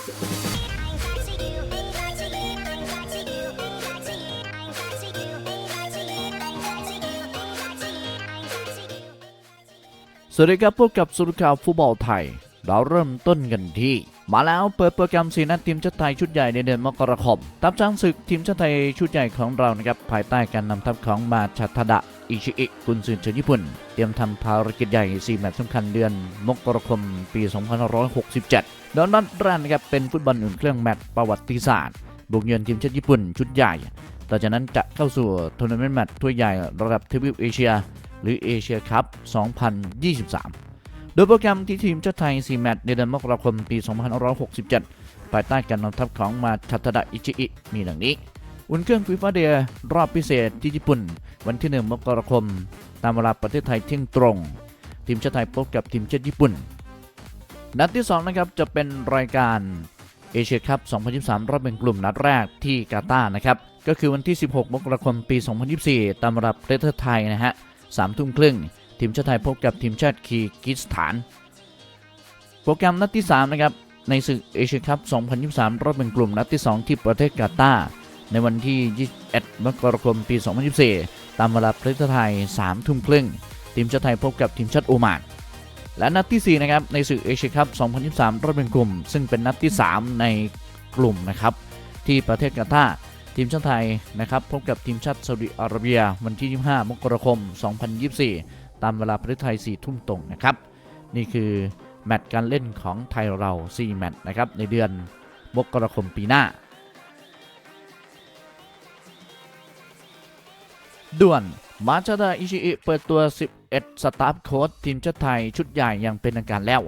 สวัสดีครับพบกับสุรข่าวฟุตบอลไทย เราเริ่มต้นกันที่ มาแล้วเปิดโปรแกรมสีนัดทีมชาติไทยชุดใหญ่ในเดือนมกราคมทัพช้างศึกทีมชาติไทยชุดใหญ่ของเรานะครับภายใต้การนำทัพของมาชาทดะอิชิอิกุนซือชาวญี่ปุ่น เตรียมทำภารกิจใหญ่ 4 แมตช์สำคัญเดือน มกราคมปี 2567 ดยนัดแรกนะครับเป็นฟุตบอลอุ่นเครื่องแมตช์ประวัติศาสตร์ บุกเยือนทีมชาติญี่ปุ่นชุดใหญ่ ต่อจากนั้นจะเข้าสู่ทัวร์นาเมนต์แมตช์ถ้วยใหญ่ระดับทวีปเอเชีย หรือเอเชียคัพ 2023 โดยโปรแกรมที่ทีมชาติไทย 4 แมตช์ในเดือนมกราคมปี 2567 ภายใต้การนำทัพของมาชัตดะอิชิอิมีดังนี้ อุ่นเครื่องฟีฟ่าเดย์รอบพิเศษที่ญี่ปุ่น วันที่ 1 มกราคม ตามเวลาประเทศไทยเที่ยงตรง ทีมชาติไทยพบกับทีมชาติญี่ปุ่น นัดที่2นะครับจะเป็นรายการเอเชียคัพ 2023 รอบเป็นกลุ่มนัดแรกที่กาตาร์นะครับ ก็คือวันที่ 16 มกราคม ปี 2024 ตามเวลาประเทศไทยนะฮะ3ทุ่มครึ่ง ทีมชาติไทยพบกับทีมชาติคีร์กิสถาน โปรแกรมนัดที่ 3 นะครับ ในศึกเอเชียคัพ 2023 รอบเป็นกลุ่มนัดที่ 2 ที่ประเทศกาตาร์ในวันที่ 21 มกราคม ปี 2024 ตามเวลาประเทศไทย3ทุ่มครึ่ง ทีมชาติไทยพบกับทีมชาติโอมาน และนัดที่ 4 นะครับ ในศึกเอเชียคัพ 2023 รอบเป็นกลุ่ม ซึ่งเป็นนัดที่ 3 ในกลุ่มนะครับ ที่ประเทศกาตาร์ทีมชาติไทยนะครับพบกับทีมชาติซาอุดิอาระเบีย วันที่ 25 มกราคม 2024 ตามเวลาประเทศไทย 4 ทุ่มตรงนะครับ นี่คือแมตช์การเล่นของไทยเรา 4 แมตช์นะครับ ในเดือนมกราคมปีหน้า ด่วน มาชาดาอิชิอิเปิดตัว 10 11 สตาฟโค้ชทีมชาติไทยชุดใหญ่อย่างเป็นทางการแล้ว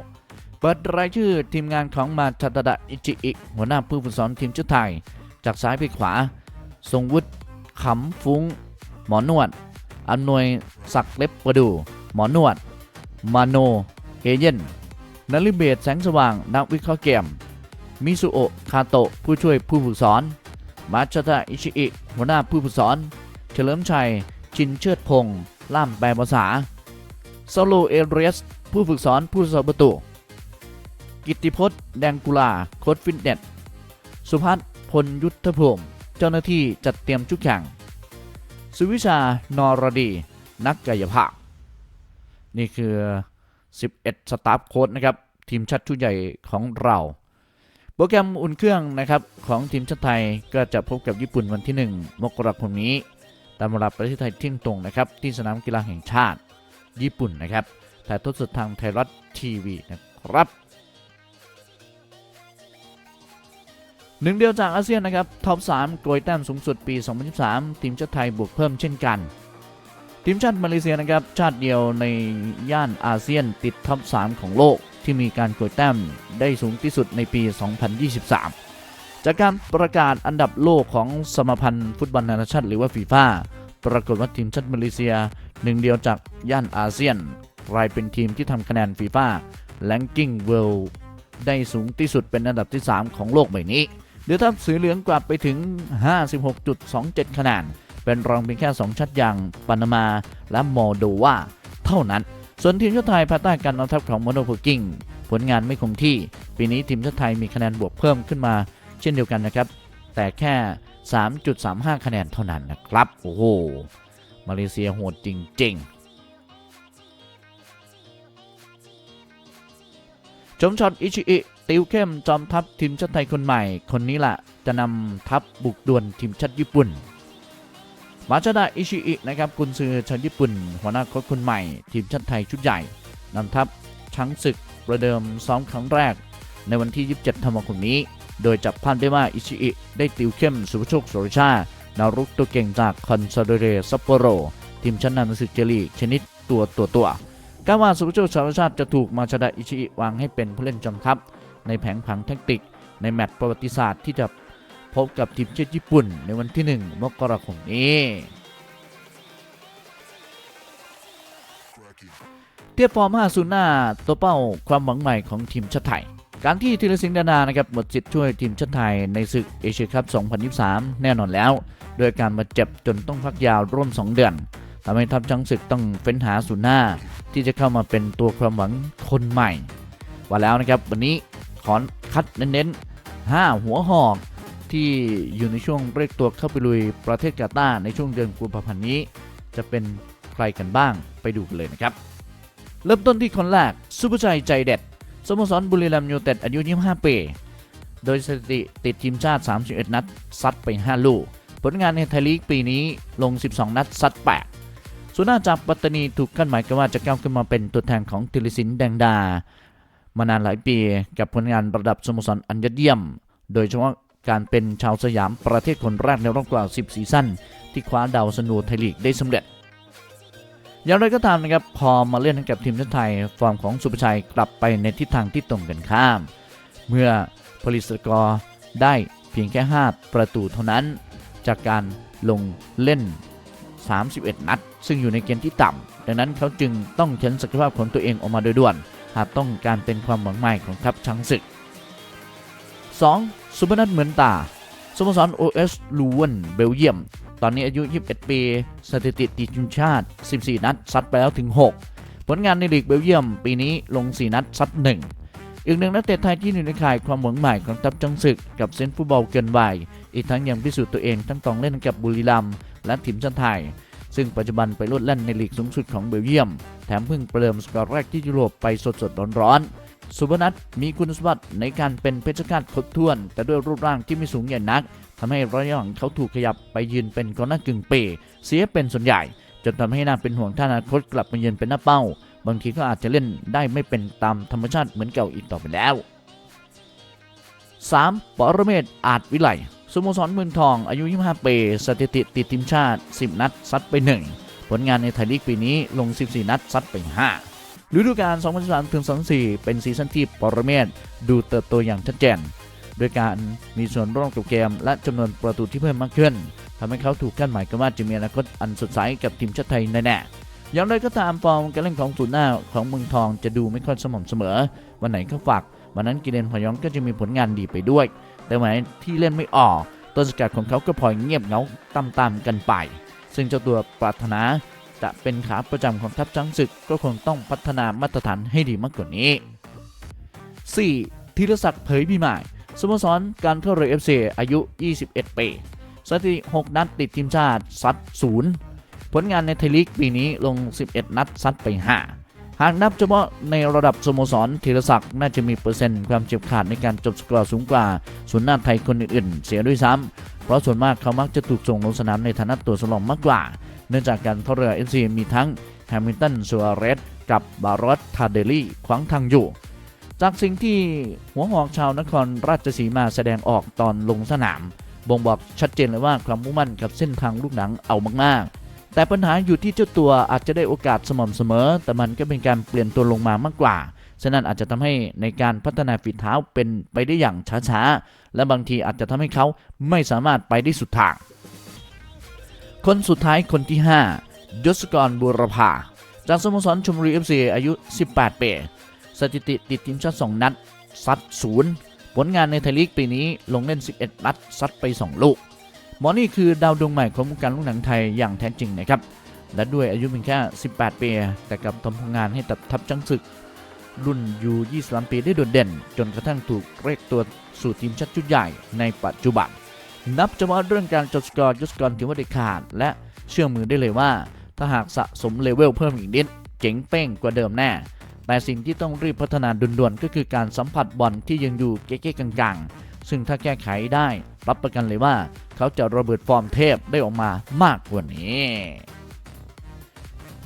เปิดรายชื่อทีมงานของมาชาดาอิชิอิ หัวหน้าผู้ฝึกสอนทีมชาติไทย จากซ้ายไปขวา ทรงวุฒิขำฟุ้ง หมอนวดอำนวยศักเล็บประดู หมอนวด มาโนเฮเยนนลิเบศแสงสว่าง นักวิเคราะห์เกม มิซุโอะคาโตะผู้ช่วยผู้ฝึกสอน มาชาตะอิชิอิ หัวหน้าผู้ฝึกสอน เฉลิมชัย ชินเชิดพงศ์ ล่ามแปลภาษาโซโลเอเรียส ผู้ฝึกสอนผู้สอนประตู กิตติพจน์ แดงกุลาโค้ชฟิตเนส สุพัฒน์พลยุทธภูมิเจ้าหน้าที่จัดเตรียมชุดแข่งสุวิชานอรดี นักกายภาพ นี่คือ 11 สตาฟโค้ดนะครับ ทีมชาติชุดใหญ่ของเราโปรแกรมอุ่นเครื่องนะครับของทีมชาติไทยก็จะพบกับญี่ปุ่นวันที่ 1 มกราคมนี้ ตามเวลาประเทศไทยเที่ยงตรงนะครับที่สนามกีฬาแห่งชาติ ญี่ปุ่นนะครับถ่ายทอดสดทางไทยรัฐทีวีนะครับหนึ่งเดียวจากอาเซียนนะครับท็อป3โกยแต้มสูงสุดปี 2023 ทีมชาติไทยบวกเพิ่มเช่นกัน ทีมชาติมาเลเซียนะครับชาติเดียวในย่านอาเซียนติดท็อป3ของโลกที่มีการโกยแต้มได้สูงที่สุดในปี 2023 จากการประกาศอันดับโลกของสมาพันธ์ฟุตบอลนานาชาติหรือว่าฟีฟ่าปรากฏว่าทีมชาติมาเลเซีย หนึ่งเดียวจากย่านอาเซียนกลายเป็นทีมที่ทำคะแนนฟีฟ่าแลงกิ้งเวิลด์ได้สูงที่สุดเป็นอันดับที่ 3 ของโลกใบนี้เดือทัพสีเหลืองกลับไปถึง 56.27 คะแนน เป็นรองเพียงแค่ 2ชัดอย่างปานามาและโมโดวาเท่านั้น ส่วนทีมชาติไทยภายใต้การนำทัพของโมโนโพกิ้งผลงานไม่คงที่ ปีนี้ทีมชาติไทยมีคะแนนบวกเพิ่มขึ้นมา เช่นเดียวกันนะครับ แต่แค่ 3.35 คะแนนเท่านั้นนะครับ โอ้โห มาเลเซียโหดจริง ๆชมช็อตอิชิอิติวเข้มจอมทัพทีมชาติไทยคนใหม่ คนนี้แหละจะนำทัพบุกดวลทีมชาติญี่ปุ่น มาชดะอิชิอินะครับกุนซือชาวญี่ปุ่น หัวหน้าโค้ชคนใหม่ ทีมชาติไทยชุดใหญ่นำทัพช้างศึกประเดิมซ้อมครั้งแรก ในวันที่ 27 ธันวาคมนี้ โดยจับภาพได้ว่าอิชิอิได้ติวเข้มสุภโชคสุรชา นารุกตัวเก่งจากคอนซาโดเรซัปโปโร ทีมชั้นนำในศึกเจลีชนิดตัวตัวตัวกาว่าสุภโชคสุรชาจะถูกมาชดะอิชิอิวางให้เป็นผู้เล่นจอมทัพ ในแผงผังแท็กติก ในแมตช์ประวัติศาสตร์ที่จะพบกับทีมชาติญี่ปุ่นในวันที่ 1 มกราคมนี้เทียบฟอร์ม5ศูนย์หน้าตัวเป้าความหวังใหม่ของทีมชาติไทย การที่ธีรสิงห์ดานานะครับหมดสิทธิ์ช่วยทีมชาติไทยในศึกเอเชียคัพ 2023 แน่นอนแล้วโดยการมาเจ็บจนต้องพักยาวร่วม 2 เดือนทำให้ทัพช้างศึกต้องเฟ้นหาศูนย์หน้า ที่จะเข้ามาเป็นตัวความหวังคนใหม่ ว่าแล้วนะครับวันนี้ขอคัดเน้นๆ 5 หัวหอกที่อยู่ในช่วงเรียกตัวเข้าไปลุยประเทศกาตาร์ในช่วงเดือนกุมภาพันธ์นี้ จะเป็นใครกันบ้างไปดูกันเลยนะครับ เริ่มต้นที่คนแรกสุภชัยใจเด็ด สโมสรบุรีรัมย์ยูเต็ดอายุ 25 ปี โดยสถิติติดทีมชาติ 31 นัด ซัดไป 5 ลูก ผลงานในไทยลีกปีนี้ลง 12 นัด ซัด 8ส่วนหน้าจากปัตตานีถูกคาดหมายกันว่าจะก้าวขึ้นมาเป็นตัวแทนของทิลิสินแดงดา มานานหลายปีกับผลงานระดับสโมสรอันยอดเยี่ยม โดยเฉพาะการเป็นชาวสยามประเทศคนแรกในรอบกว่า 10 ซีซั่นที่คว้าดาวสนูไทยลีกได้สำเร็จ อย่างไรก็ตามนะครับพอมาเล่นกับทีมชาติไทย ฟอร์มของสุภชัยกลับไปในทิศทางที่ตรงกันข้าม เมื่อผลิตสกอร์ได้เพียงแค่ 5 ประตูเท่านั้น จากการลงเล่น 31 นัด ซึ่งอยู่ในเกณฑ์ที่ต่ำดังนั้นเขาจึงต้องเฉนศักยภาพของตัวเองออกมาโดยด่วน หากต้องการเป็นความหวังใหม่ของทัพช้างศึก 2. สุพนัทเหมือนตาสโมสร OS ลูเวนเบลเยียม ตอนนี้อายุ 21 ปี สถิติติดทีมชาติ 14 นัด ซัดไปแล้วถึง 6 ผลงานในลีกเบลเยียม ปีนี้ลง 4 นัด ซัด 1 อีกหนึ่งนักเตะไทยที่อยู่ในข่ายความหวังใหม่ของทัพจังศึก กับเซนฟุตบอลเกินวัยอีกทั้งยังพิสูจน์ตัวเองทั้งตองเล่นกับบุรีรัมย์และทีมชาติไทย ซึ่งปัจจุบันไปลดแล่นในลีกสูงสุดของเบลเยียม แถมเพิ่งประเดิมสกอร์แรกที่ยุโรปไปสดๆร้อนๆสุพนัทมีคุณสมบัติในการเป็นเพชรฆาตครบถ้วน แต่ด้วยรูปร่างที่ไม่สูงใหญ่นัก ทำให้ระยะหลังเขาถูกขยับไปยืนเป็นกองหน้ากึ่งเปเสียเป็นส่วนใหญ่ จนทำให้น่าเป็นห่วงท่าอนาคตกลับมายืนเป็นหน้าเป้า บางทีก็อาจจะเล่นได้ไม่เป็นตามธรรมชาติเหมือนเก่าอีกต่อไปแล้ว 3. ปรเมศอาจวิไลสโมสรเมืองทองอายุ 25 ปีสถิติติดทีมชาติ 10 นัด ซัดไป 1 ผลงานในไทยลีกปีนี้ลง 14 นัด ซัดไป 5 ฤดูกาล 2023ถึง24 เป็นซีซั่นที่ปรเมศดูเติบโตอย่างชัดเจน โดยการมีส่วนร่วมกับเกม และจำนวนประตูที่เพิ่มมากขึ้นทำให้เขาถูกคาดหมายกันว่าจะมีอนาคตอันสดใสกับทีมชาติไทยแน่ๆอย่างไรก็ตามฟอร์มการเล่นของศูนย์หน้าของเมืองทองจะดูไม่ค่อยสม่ำเสมอ วันไหนก็ฝากวันนั้นกิเลนพยองก็จะมีผลงานดีไปด้วย แต่วันที่เล่นไม่ออกต้นสกัดของเขาก็พลอยเงียบเงาตามๆกันไป ซึ่งเจ้าตัวปรารถนาจะเป็นขาประจำของทัพช้างศึกก็คงต้องพัฒนามาตรฐานให้ดีมากกว่านี้ 4. ธีรศักดิ์เผยพิมาย สโมสรการท่าเรือเอฟซีอายุ 21 ปีสถิติ 6 นัดติดทีมชาติซัด0ผลงานในไทยลีกปีนี้ลง 11 นัดซัดไป 5 หากนับเฉพาะในระดับสโมสรธีรศักดิ์น่าจะมีเปอร์เซ็นต์ความเฉียบขาดในการจบสกอร์สูงกว่าส่วนหน้าไทยคนอื่นๆ เสียด้วยซ้ำเพราะส่วนมากเขามักจะถูกส่งลงสนามในฐานะตัวสำรองมากกว่า เนื่องจากการท่าเรือเอฟซีมีทั้งแฮมิลตันซัวเรสกับบารอสทาเดลี่ขวางทางอยู่ จากสิ่งที่หัวหอกชาวนครราชสีมาแสดงออกตอนลงสนาม บ่งบอกชัดเจนเลยว่าความมุ่งมั่นกับเส้นทางลูกหนังเอามากๆ แต่ปัญหาอยู่ที่เจ้าตัวอาจจะได้โอกาสสม่ำเสมอ แต่มันก็เป็นการเปลี่ยนตัวลงมามากกว่า ฉะนั้นอาจจะทำให้ในการพัฒนาฝีเท้าเป็นไปได้อย่างช้าๆ และบางทีอาจจะทำให้เขาไม่สามารถไปได้สุดทาง คนสุดท้ายคนที่ 5ยศกรบุรพาจากสโมสรชมรีเอฟซีอายุ 18 ปี สถิติติดทีมชาติ 2 นัด ซัดศูนย์ผลงานในไทยลีกปีนี้ลงเล่น 11 นัด ซัดไป 2 ลูก หมอนี่คือดาวดวงใหม่ของวงการลูกหนังไทยอย่างแท้จริงนะครับ และด้วยอายุเพียงแค่ 18 ปี แต่กับทำผลงานให้ตับทัพจังศึก รุ่นยู23 ปีได้โดดเด่น จนกระทั่งถูกเรียกตัวสู่ทีมชาติชุดใหญ่ในปัจจุบัน นับเฉพาะเรื่องการจดสกอร์ยศกรถือว่าเด็ดขาด และเชื่อมือได้เลยว่า ถ้าหากสะสมเลเวลเพิ่มอีกนิดเจ๋งเป้งกว่าเดิมแน่ แต่สิ่งที่ต้องรีบพัฒนาด่วนๆก็คือการสัมผัสบอลที่ยังอยู่เก๊กๆกังๆ ซึ่งถ้าแก้ไขได้ รับประกันเลยว่า เขาจะระเบิดฟอร์มเทพได้ออกมามากกว่านี้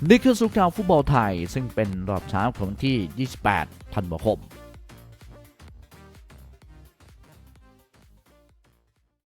นี่คือสุข่าวฟุตบอลไทย ซึ่งเป็นรอบเช้าของที่ 28 ธันวาคม